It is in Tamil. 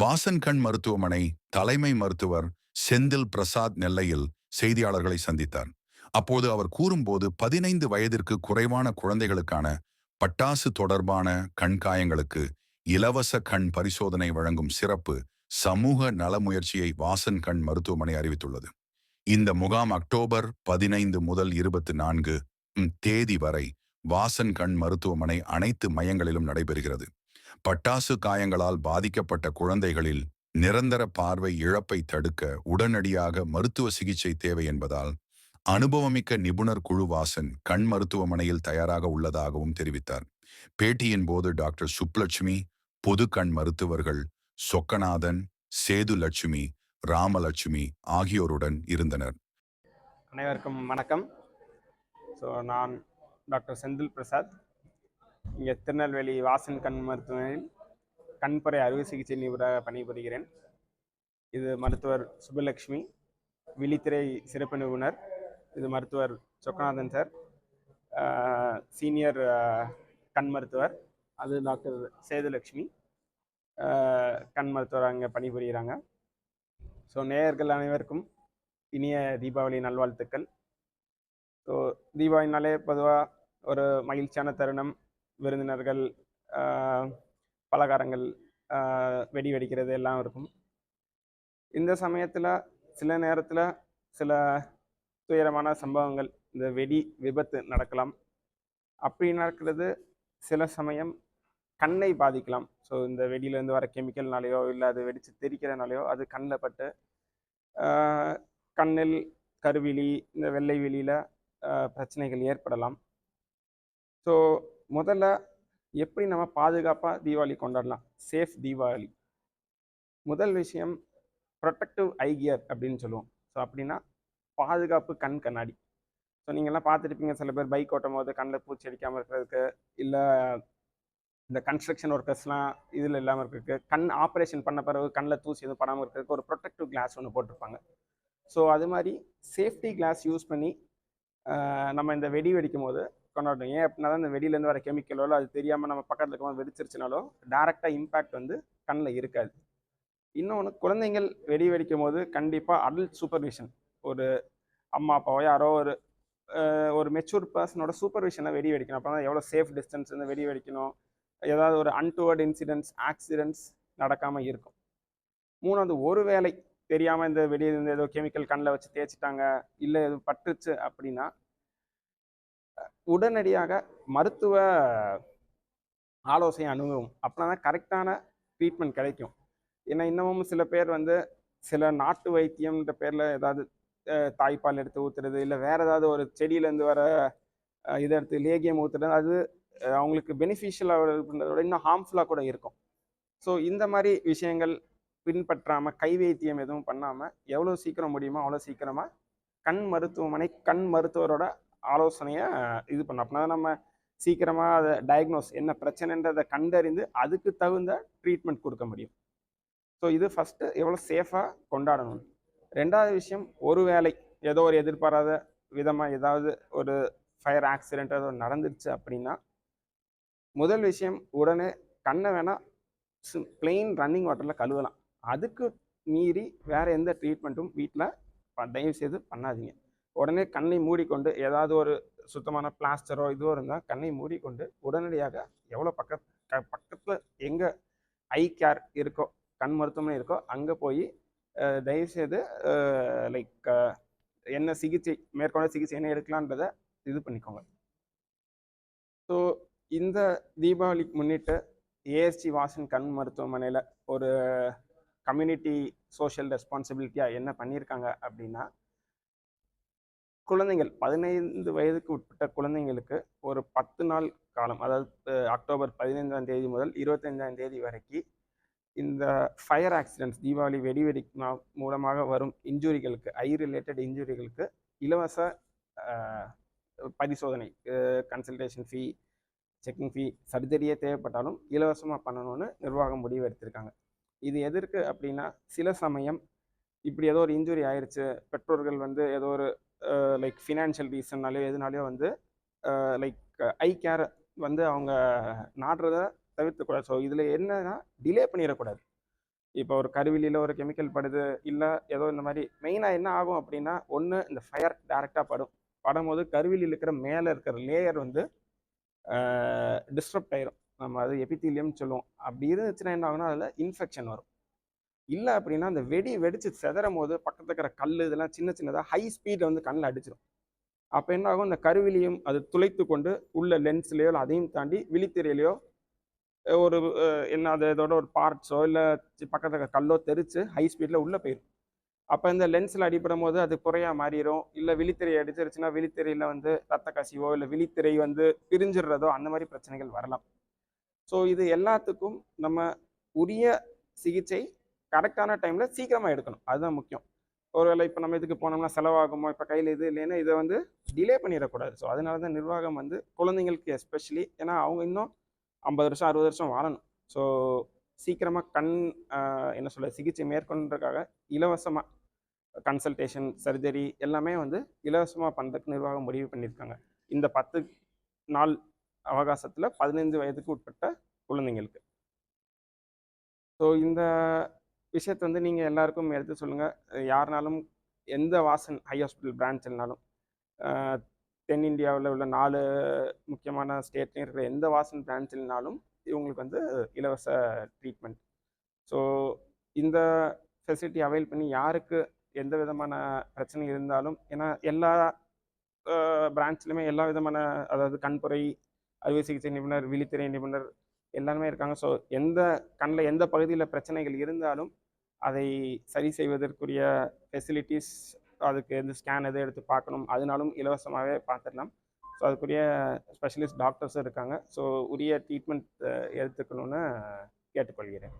வாசன் கண் மருத்துவமனை தலைமை மருத்துவர் செந்தில் பிரசாத் நெல்லையில் செய்தியாளர்களை சந்தித்தார். அப்போது அவர் கூறும்போது பதினைந்து வயதிற்கு குறைவான குழந்தைகளுக்கான பட்டாசு தொடர்பான கண்காயங்களுக்கு இலவச கண் பரிசோதனை வழங்கும் சிறப்பு சமூக நல முயற்சியை வாசன் கண் மருத்துவமனை அறிவித்துள்ளது. இந்த முகாம் அக்டோபர் பதினைந்து முதல் இருபத்தி நான்கு தேதி வரை வாசன் கண் மருத்துவமனை அனைத்து மையங்களிலும் நடைபெறுகிறது. பட்டாசு காயங்களால் பாதிக்கப்பட்ட குழந்தைகளில் நிரந்தர பார்வை இழப்பை தடுக்க உடனடியாக மருத்துவ சிகிச்சை தேவை என்பதால் அனுபவமிக்க நிபுணர் குழு வாசன் கண் மருத்துவமனையில் தயாராக உள்ளதாகவும் தெரிவித்தார். பேட்டியின் போது டாக்டர் சுப்லட்சுமி பொது கண் மருத்துவர்கள் சொக்கநாதன் சேது லட்சுமி ராமலட்சுமி ஆகியோருடன் இருந்தனர். அனைவருக்கும் வணக்கம். ஸோ நான் டாக்டர் செந்தில் பிரசாத். இங்கே திருநெல்வேலி வாசன் கண் மருத்துவமனையில் கண்பறை அறுவை சிகிச்சை நிபுணராக பணிபுரிகிறேன். இது மருத்துவர் சுபலட்சுமி விழித்திரை சிறப்பு நிபுணர் இது மருத்துவர் சொக்கநாதன் சார் சீனியர் கண் மருத்துவர் அது டாக்டர் சேதுலக்ஷ்மி கண் மருத்துவர் அங்கே பணிபுரிகிறாங்க. ஸோ நேயர்கள் அனைவருக்கும் இனிய தீபாவளி நல்வாழ்த்துக்கள். ஸோ தீபாவளினாலே பொதுவாக ஒரு மகிழ்ச்சியான தருணம். விருந்தினர்கள் பலகாரங்கள் வெடி வெடிக்கிறது எல்லாம் இருக்கும். இந்த சமயத்தில் சில நேரத்தில் சில துயரமான சம்பவங்கள் இந்த வெடி விபத்து நடக்கலாம். அப்படி நடக்கிறது சில சமயம் கண்ணை பாதிக்கலாம். ஸோ இந்த வெடியிலேருந்து வர கெமிக்கல்னாலேயோ இல்லை அது வெடித்து தெரிக்கிறனாலேயோ அது கண்ணில் பட்டு கண்ணில் கருவிழி இந்த வெள்ளை வெளியில் பிரச்சனைகள் ஏற்படலாம். ஸோ முதல்ல எப்படி நம்ம பாதுகாப்பாக தீபாவளி கொண்டாடலாம்? சேஃப் தீபாவளி. முதல் விஷயம் ப்ரொடெக்டிவ் ஐ கியர் அப்படின்னு சொல்லுவோம். ஸோ அப்படின்னா பாதுகாப்பு கண் கண்ணாடி. ஸோ நீங்கள்லாம் பார்த்துருப்பீங்க சில பேர் பைக் ஓட்டும் போது கண்ணில் பூச்சி அடிக்காமல் இருக்கிறதுக்கு இல்லை இந்த கன்ஸ்ட்ரக்ஷன் ஒர்க்கர்ஸ்லாம் இதில் இல்லாமல் இருக்கிறதுக்கு கண் ஆப்ரேஷன் பண்ண பிறகு கண்ணில் தூசி எதுவும் படாமல் இருக்கிறதுக்கு ஒரு ப்ரொடெக்டிவ் கிளாஸ் ஒன்று போட்டிருப்பாங்க. ஸோ அது மாதிரி சேஃப்டி கிளாஸ் யூஸ் பண்ணி நம்ம இந்த வெடி வெடிக்கும் போது கொண்டாடணும் ஏன் அப்படின்னா தான் இந்த வெளியிலேருந்து வர கெமிக்கலோ அது தெரியாமல் நம்ம பக்கத்தில் இருக்கோம் வெடிச்சிருச்சுனாலோ டேரெக்டாக இம்பேக்ட் வந்து கண்ணில் இருக்காது. இன்னொன்று குழந்தைங்கள் வெடி வெடிக்கும் போது கண்டிப்பாக அடல்ட் சூப்பர்விஷன் ஒரு அம்மா அப்பாவோ யாரோ ஒரு ஒரு மெச்சூர் பர்சனோட சூப்பர்விஷனை வெடி வெடிக்கணும். அப்போ தான் எவ்வளோ சேஃப் டிஸ்டன்ஸ் வந்து வெடி வெடிக்கணும். ஏதாவது ஒரு அன்டுவர்ட் இன்சிடென்ட்ஸ் ஆக்சிடென்ட்ஸ் நடக்காமல் இருக்கும். மூணாவது ஒரு வேளை தெரியாமல் இந்த வெளியே இருந்து ஏதோ கெமிக்கல் கண்ணில் வச்சு தேய்ச்சிட்டாங்க இல்லை எதுவும் பட்டுச்சு அப்படின்னா உடனடியாக மருத்துவ ஆலோசனை அணுகவும். அப்படின்னா தான் கரெக்டான ட்ரீட்மெண்ட் கிடைக்கும். ஏன்னா இன்னமும் சில பேர் வந்து சில நாட்டு வைத்தியம்ன்ற பேரில் ஏதாவது தாய்ப்பால் எடுத்து ஊற்றுறது இல்லை வேறு ஏதாவது ஒரு செடியிலேருந்து வர இதை எடுத்து லேகியம் ஊற்றுறது அது அவங்களுக்கு பெனிஃபிஷியலாக இருக்கின்றதோட இன்னும் ஹார்ம்ஃபுல்லாக கூட இருக்கும். ஸோ இந்த மாதிரி விஷயங்கள் பின்பற்றாமல் கை வைத்தியம் எதுவும் பண்ணாமல் எவ்வளோ சீக்கிரம் முடியுமோ அவ்வளோ சீக்கிரமாக கண் மருத்துவமனை கண் மருத்துவரோட ஆலோசனையை இது பண்ணோம். அப்படின்னா நம்ம சீக்கிரமாக அதை டயக்னோஸ் என்ன பிரச்சனைன்றதை கண்டறிந்து அதுக்கு தகுந்த ட்ரீட்மெண்ட் கொடுக்க முடியும். ஸோ இது ஃபஸ்ட்டு எவ்வளோ சேஃபாக கொண்டாடணும். ரெண்டாவது விஷயம் ஒரு வேளை ஏதோ ஒரு எதிர்பாராத விதமாக ஏதாவது ஒரு ஃபயர் ஆக்சிடென்ட் ஏதோ நடந்துருச்சு அப்படின்னா முதல் விஷயம் உடனே கண்ணை வேணால் பிளெயின் ரன்னிங் வாட்டரில் கழுவலாம். அதுக்கு மீறி வேறு எந்த ட்ரீட்மெண்ட்டும் வீட்டில் தயவு செய்து பண்ணாதீங்க. உடனே கண்ணை மூடிக்கொண்டு ஏதாவது ஒரு சுத்தமான பிளாஸ்டரோ இதுவோ இருந்தால் கண்ணை மூடிக்கொண்டு உடனடியாக எவ்வளோ பக்க க பக்கத்தில் எங்கே ஐ கேர் இருக்கோ கண் மருத்துவமனை இருக்கோ அங்கே போய் தயவுசெய்து லைக் என்ன சிகிச்சை மேற்கொண்ட சிகிச்சை என்ன எடுக்கலான்றதை இது பண்ணிக்கோங்க. ஸோ இந்த தீபாவளிக்கு முன்னிட்டு ஏஎஸ்டி வாசன் கண் மருத்துவமனையில் ஒரு கம்யூனிட்டி சோஷியல் ரெஸ்பான்சிபிலிட்டியாக என்ன பண்ணியிருக்காங்க அப்படின்னா குழந்தைகள் பதினைந்து வயதுக்கு உட்பட்ட குழந்தைங்களுக்கு ஒரு பத்து நாள் காலம் அதாவது அக்டோபர் பதினைந்தாம் தேதி முதல் இருபத்தைந்தாம் தேதி வரைக்கும் இந்த ஃபயர் ஆக்சிடென்ட்ஸ் தீபாவளி வெடி வெடி மூலமாக வரும் இன்ஜுரிகளுக்கு ஐ ரிலேட்டட் இன்ஜுரிகளுக்கு இலவச பரிசோதனை கன்சல்டேஷன் ஃபீ செக்கிங் ஃபீ சர்ஜரியே தேவைப்பட்டாலும் இலவசமாக பண்ணணும்னு நிர்வாகம் முடிவு எடுத்திருக்காங்க. இது எதற்கு அப்படின்னா சில சமயம் இப்படி ஏதோ ஒரு இன்ஜுரி ஆயிடுச்சு பெற்றோர்கள் வந்து ஏதோ ஒரு லைக் ஃபினான்ஷியல் ரீசன்னாலேயோ எதுனாலேயோ வந்து லைக் ஐ கேர் வந்து அவங்க நாடுறத தவிர்த்துக்கூடாது ஸோ இதில் என்னன்னா டிலே பண்ணிடக்கூடாது. இப்போ ஒரு கருவிலியில் ஒரு கெமிக்கல் படுது இல்லை ஏதோ இந்த மாதிரி மெயினாக என்ன ஆகும் அப்படின்னா ஒன்று இந்த ஃபயர் டைரெக்டாக படும். படும்போது கருவிலியில் இருக்கிற மேலே இருக்கிற லேயர் வந்து டிஸ்டர்ப்ட் ஆயிரும். நம்ம அது எபித்தீலியம் சொல்லுவோம். அப்படி இருந்துச்சுன்னா என்ன ஆகும்னா அதில் இன்ஃபெக்ஷன் வரும். இல்லை அப்படின்னா அந்த வெடி வெடிச்சு செதறும் போது பக்கத்தில் இருக்கிற கல் இதெல்லாம் சின்ன சின்னதாக ஹை ஸ்பீடில் வந்து கண்ணில் அடிச்சிடும் அப்போ என்ன ஆகும் இந்த கருவிலையும் அது துளைத்து கொண்டு உள்ள லென்ஸ்லேயோ இல்லை அதையும் தாண்டி விழித்திரையிலையோ ஒரு என்ன அது இதோட ஒரு பார்ட்ஸோ இல்லை பக்கத்தில் இருக்கிற கல்லோ தெரித்து ஹை ஸ்பீடில் உள்ளே போயிடும் அப்போ இந்த லென்ஸில் அடிபடும் போது அது குறையாக மாறிடும் இல்லை விழித்திரை அடிச்சிருச்சுன்னா விழித்திரையில் வந்து ரத்த கசிவோ இல்லை விழித்திரை வந்து பிரிஞ்சிடுறதோ அந்த மாதிரி பிரச்சனைகள் வரலாம். ஸோ இது எல்லாத்துக்கும் நம்ம உரிய சிகிச்சை கரெக்டான டைமில் சீக்கிரமாக எடுக்கணும். அதுதான் முக்கியம். ஒருவேளை இப்போ நம்ம இதுக்கு போனோம்னா செலவாகுமோ இப்போ கையில் இது இல்லைன்னா இதை வந்து டிலே பண்ணிடக்கூடாது. ஸோ அதனால தான் நிர்வாகம் வந்து குழந்தைங்களுக்கு எஸ்பெஷலி ஏன்னா அவங்க இன்னும் ஐம்பது வருஷம் அறுபது வருஷம் வாழணும். ஸோ சீக்கிரமாக கண் என்ன சொல்ல சிகிச்சை மேற்கொண்டதுக்காக இலவசமாக கன்சல்டேஷன் சர்ஜரி எல்லாமே வந்து இலவசமாக பண்ணுறதுக்கு நிர்வாகம் முடிவு பண்ணியிருக்காங்க. இந்த பத்து நாள் அவகாசத்தில் பதினைந்து வயதுக்கு உட்பட்ட குழந்தைங்களுக்கு. ஸோ இந்த விஷயத்தை வந்து நீங்கள் எல்லாருக்கும் எடுத்து சொல்லுங்கள் யாருனாலும் எந்த வாசன் ஹை ஹாஸ்பிட்டல் பிரான்ச்னாலும் தென்னிந்தியாவில் உள்ள நாலு முக்கியமான ஸ்டேட்லையும் இருக்கிற எந்த வாசன் பிரான்ச்னாலும் இவங்களுக்கு வந்து இலவச ட்ரீட்மெண்ட். ஸோ இந்த ஃபெசிலிட்டி அவைல் பண்ணி யாருக்கு எந்த விதமான பிரச்சனை இருந்தாலும் ஏன்னா எல்லா பிரான்ச்லையுமே எல்லா விதமான அதாவது கண்புரை அறுவை சிகிச்சை நிபுணர் விழித்திரை நிபுணர் எல்லாருமே இருக்காங்க. ஸோ எந்த கண்ணில் எந்த பகுதியில் பிரச்சனைகள் இருந்தாலும் அதை சரி செய்வதற்குரிய ஃபெசிலிட்டிஸ் அதுக்கு எந்த ஸ்கேன் எதை எடுத்து பார்க்கணும் அதனாலும் இலவசமாகவே பார்த்துடலாம். ஸோ அதுக்குரிய ஸ்பெஷலிஸ்ட் டாக்டர்ஸும் இருக்காங்க. ஸோ உரிய ட்ரீட்மெண்ட் எடுத்துக்கணும்னு கேட்டுக்கொள்கிறேன்.